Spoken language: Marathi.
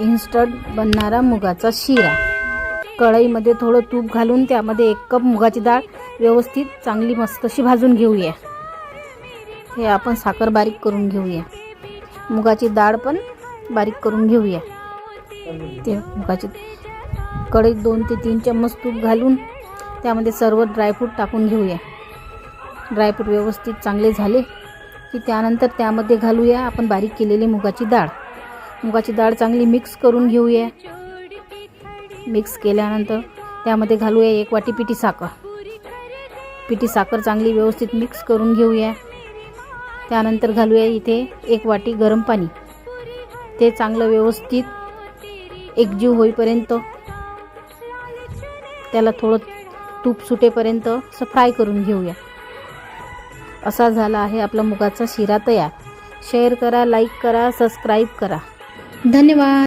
इन्स्टंट बनणारा मुगाचा शिरा. कढईमध्ये थोडं तूप घालून त्यामध्ये एक कप मुगाची डाळ व्यवस्थित चांगली मस्त अशी भाजून घेऊया. हे आपण साखर बारीक करून घेऊया. मुगाची डाळ पण बारीक करून घेऊया. ते मुगाची कढईत दोन ते तीन चम्मच तूप घालून त्यामध्ये सर्व ड्रायफ्रूट टाकून घेऊया. ड्रायफ्रूट व्यवस्थित चांगले झाले की त्यानंतर त्यामध्ये घालूया आपण बारीक केलेली मुगाची डाळ. मुगाची डाळ चांगली मिक्स करून घेऊया. मिक्स केल्यानंतर त्यामध्ये घालूया एक वाटी पिठी साखर. पिठी साखर चांगली व्यवस्थित मिक्स करून घेऊया. त्यानंतर घालूया इथे एक वाटी गरम पाणी. ते चांगलं व्यवस्थित एकजीव होईपर्यंत त्याला थोडं तूप सुटेपर्यंत असं फ्राय करून घेऊया. असा झाला आहे आपला मुगाचा शिरा तयार. शेअर करा लाईक करा सबस्क्राईब करा. धन्यवाद.